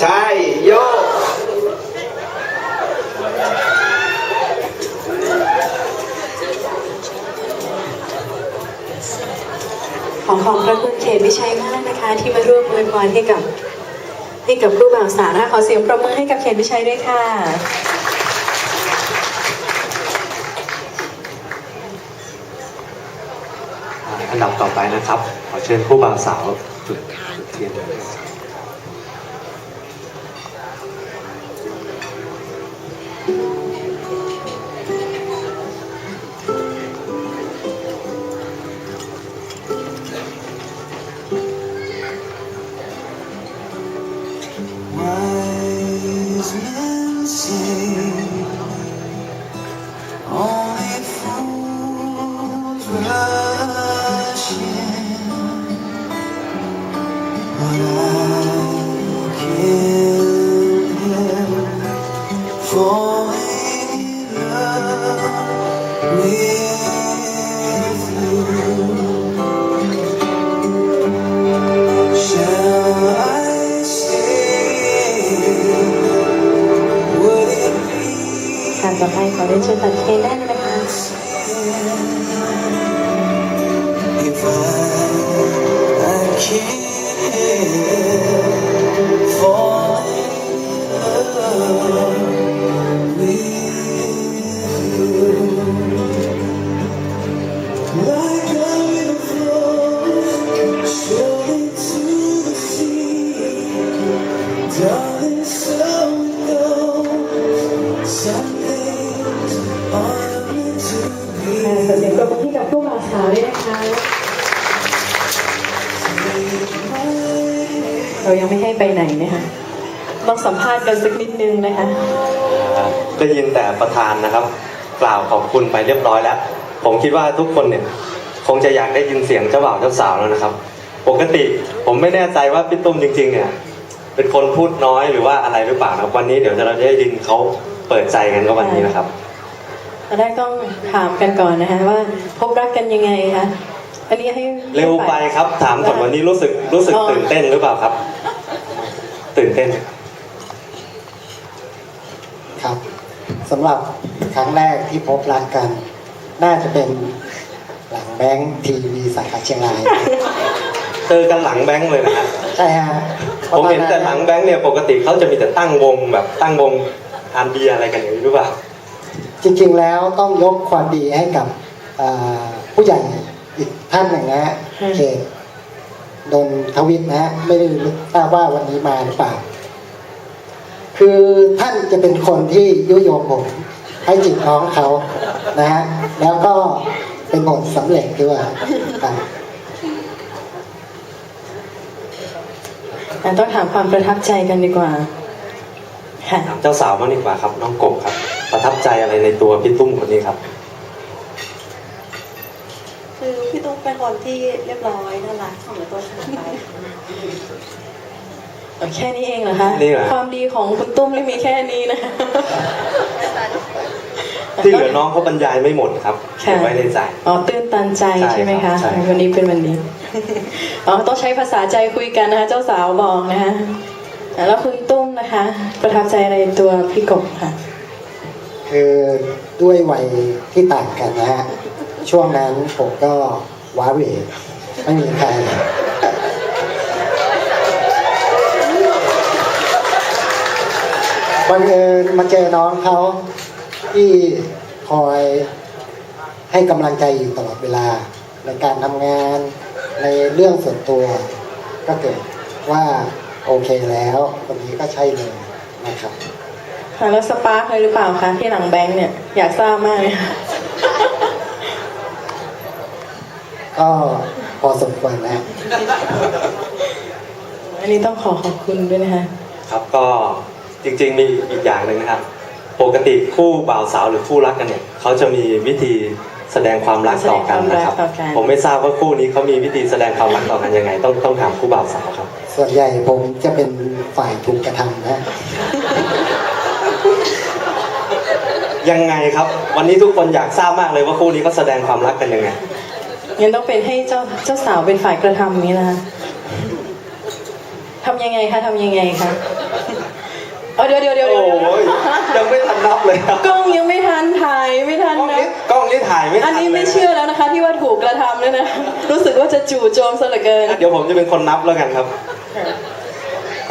ใช่โยกขอขอบพระคุณเขตวิชัยมากนะคะ ที่มาร่วมอวยพรให้กับให้กับผู้บ่าวสาวนะคะขอเสียงประมือให้กับเขตวิชัยด้วยค่ะ อันดับต่อไปนะครับ ขอเชิญผู้บ่าวสาวจุดจุดเทียนเลย การต่อไปขอเรียนเชิญตัดเค้กได้ เรายังไม่ให้ไปไหนนะคะต้องสัมภาษณ์กันสักนิดนึงนะคะได้ยินแต่ประธานนะครับ กล่าวขอบคุณไปเรียบร้อยแล้ว ผมคิดว่าทุกคนเนี่ยคงจะอยากได้ยินเสียงเจ้าบ่าวเจ้าสาวแล้วนะครับ ปกติผมไม่แน่ใจว่าพี่ตุ้มจริง ๆ เนี่ยเป็นคนพูดน้อยหรือว่าอะไรหรือเปล่านะครับวันนี้เดี๋ยวเราจะได้ยินเขาเปิดใจกันก็วันนี้นะครับตอนแรกต้องถามกันก่อนนะคะว่าพบรักกันยังไงคะอันนี้ให้เร็วไปครับ ถามก่อนวันนี้รู้สึกรู้สึกอ๋อตื่นเต้นหรือเปล่าครับ ตื่นเต้นครับสำหรับครั้งแรกที่พบรักกัน น่าจะเป็นหลังแบงค์ทีวีสาขาเชียงราย เจอกันหลังแบงค์เลยนะฮะใช่ฮะผมเห็นแต่หลังแบงค์เนี่ยปกติเขาจะมีแต่ตั้งวงแบบตั้งวงทานเบียร์อะไรกันอย่างนี้หรือเปล่า จริงๆแล้วต้องยกความดีให้กับอ่าผู้ใหญ่อีกท่านหนึ่งนะฮะอืมเขต ดนทวิทย์นะฮะไม่ได้ทราบว่าวันนี้มาหรือเปล่า คือท่านจะเป็นคนที่ยุยงผมให้จิตน้องเขานะฮะแล้วก็เป็นผลสำเร็จด้วยครับอะต้องถามความประทับใจกันดีกว่าค่ะถามเจ้าสาวมางดีกว่าครับ น้องกบครับ ประทับใจอะไรในตัวพี่ตุ้มคนนี้ครับ คือพี่ตุ๊ก เป็นคนที่เรียบร้อยน่ารักเสมอตัวเสมอไปแค่นี้เองเหรอคะนี่เหรอ ความดีของคุณตุ้มไม่มีแค่นี้นะที่เหลือน้องเขาบรรยายไม่หมดครับเก็บไว้ในใจ อ๋อตื้นตันใจใช่ใช่ไหมครัคะบใช่วันนี้เป็นวันดีอ๋อต้องใช้ภาษาใจคุยกันนะคะเจ้าสาวบอกนะคะอะแล้วคุณตุ้มนะคะ ประทับใจอะไรในตัวพี่กบค่ะ คือด้วยวัยที่ต่างกันนะฮะ ช่วงนั้นผมก็ ว้าเหวไม่มีใครบังเอิญมาเจอน้องเขาที่คอยให้กำลังใจอยู่ตลอดเวลา ในการทำงานในเรื่องส่วนตัว ก็เกิดว่าโอเคแล้วคนนี้ก็ใช่เลยนะครับค่ะแล้วสปาร์คเลยหรือเปล่าคะที่หลังแบงค์เนี่ย อยากทราบมากเลยค่ะ ก็พอสมควรนะอันนี้ต้องขอขอบคุณด้วยนะคะครับก็จริงๆมีอีกอย่างหนึ่งนะครับ ปกติคู่บ่าวสาวหรือคู่รักกันเนี่ยเขาจะมีวิธีแสดงความรักต่อกันนะครับแสดงความรักต่อกันผมไม่ทราบว่าคู่นี้เขามีวิธีแสดงความรักต่อกันยังไง ต้องต้องถามคู่บ่าวสาวครับ ส่วนใหญ่ผมจะเป็นฝ่ายถูกกระทำนะยังไงครับ วันนี้ทุกคนอยากทราบมากเลยว่าคู่นี้เขาแสดงความรักกันยังไง งั้นต้องเป็นให้เจ้าเจ้าสาวเป็นฝ่ายกระทำนี้นะคะทำยังไงคะทำยังไงคะเอาเดี๋ยวเดี๋ยวเดี๋ยวโอ้เดี๋ยวยยังไม่ทันนับเลยครับกล้องยังไม่ทันถ่ายไม่ทันกล้องนะนี้กล้องนี้ถ่ายไม่ทันอันนี้ไม่ลยะเชื่อแล้วนะคะ ที่ว่าถูกกระทำเลยนะรู้สึกว่าจะจู่โจมซะเหลือเกิน เดี๋ยวผมจะเป็นคนนับแล้วกันครับ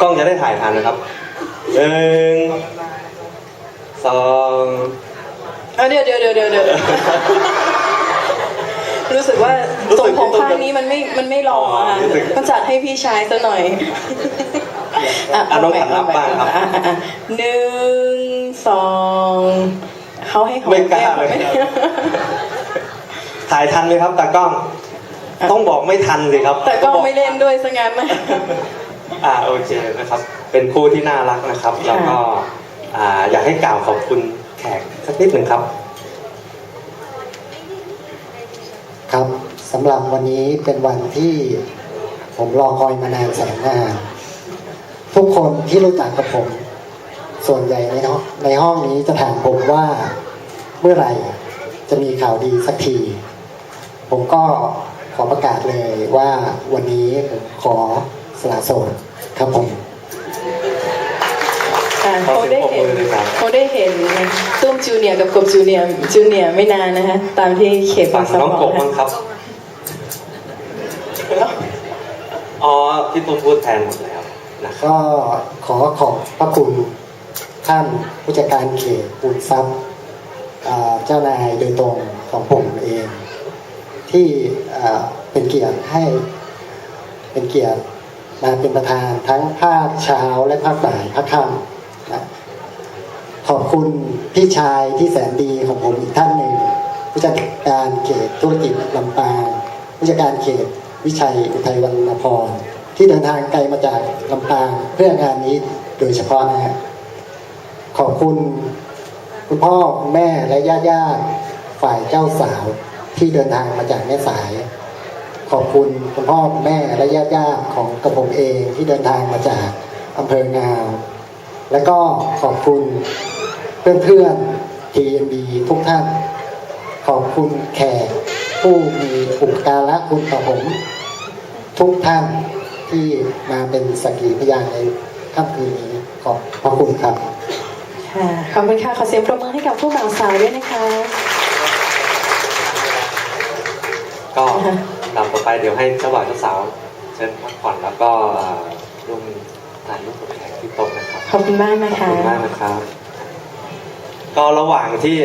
กล้องจะได้ถ่ายทันนะครับหนึ่งสองเอาเดี๋ยวเดี๋ยวเดี๋ยวเดี๋ยวเดี๋ยวรู้ สึกว่าทรงผมข้างนี้มันไม่ มันไม่หล่ออะต้องจัดให้พี่ชายซะหน่อยอะอะน้องขันนับบ้างครับอะอะอะหนึ่งสองเขาให้หอมไม่กล้าแมเลยไม่ถ่ายทันไหมครับตากล้อง ต้องบอกไม่ทันสิครับ แต่ก็ไม่เล่นด้วยซะงั้นนะอ่าโอเคนะครับ เป็นคู่ที่น่ารักนะครับ แล้วก็อ่าอยากให้กล่าวขอบคุณแขกสักนิดหนึ่งครับ ครับสำหรับวันนี้เป็นวันที่ผมรอคอยมานานแสนนานทุกคนที่รู้จักกับผม ส่วนใหญ่ในห้องในห้องนี้จะถามผมว่าเมื่อไหร่จะมีข่าวดีสักที ผมก็ขอประกาศเลยว่าวันนี้ผมขอสละโสดครับผมอะขอเขาเสียงได้ปรบเห็มืนอเลยครับเขาได้เห็นตุ้ มจูเนียร์กับกบจูเนียร์จูเนียร์ไม่นานนะคะ ตามที่เขตฝั่งสน้องปกอบร์ตบ้างครับอ๋อพี่ตุ้มพูดแทนหมดแล้วนะครับก็ขอขอบพระคุณท่านผู้จัดการเขตปูนทรัพย์อ่าเจ้านายโดยตรงของผมเอง ที่อ่าเป็นเกียรติให้เป็นเกียรติมาเป็นประธานทั้งภาคเช้าและภาคบ่ายภาคค่ำนะ ขอบคุณพี่ชายที่แสนดีของผมอีกท่านหนึ่งผู้จัดการเขตธุรกิจลำปางผู้จัดการเขตวิชัยอุทัยวรรณพรที่เดินทางไกลมาจากลำปางเพื่องานนี้โดยเฉพาะนะฮะขอบคุณคุณพ่อคุณแม่และญาติญาติฝ่ายเจ้าสาวที่เดินทางมาจากแม่สาย ขอบคุณคุณพ่อคุณแม่และญาติญาติของกระผมเองที่เดินทางมาจากอำเภองาว และก็ขอบคุณ เพื่อนๆ TMB ทุกท่าน ขอบคุณแขกผู้มีอุปการะคุณต่อผม ทุกท่านที่มาเป็นสักขีพยานในค่ำคืนนี้ขอบพระคุณครับค่ะขอบคุณค่ะ ขอเสียงปรบมือให้กับผู้บ่าวสาวด้วยนะคะก็นะคะลำต่อไปเดี๋ยวให้เจ้าบ่าวเจ้าสาวเชิญพักผ่อนแล้วก็ร่วมถ่ายรูปกับแขกที่โต๊ะนะครับ ขอบคุณมากนะขอบคะคุณมากนะครับ ก็ระหว่างที่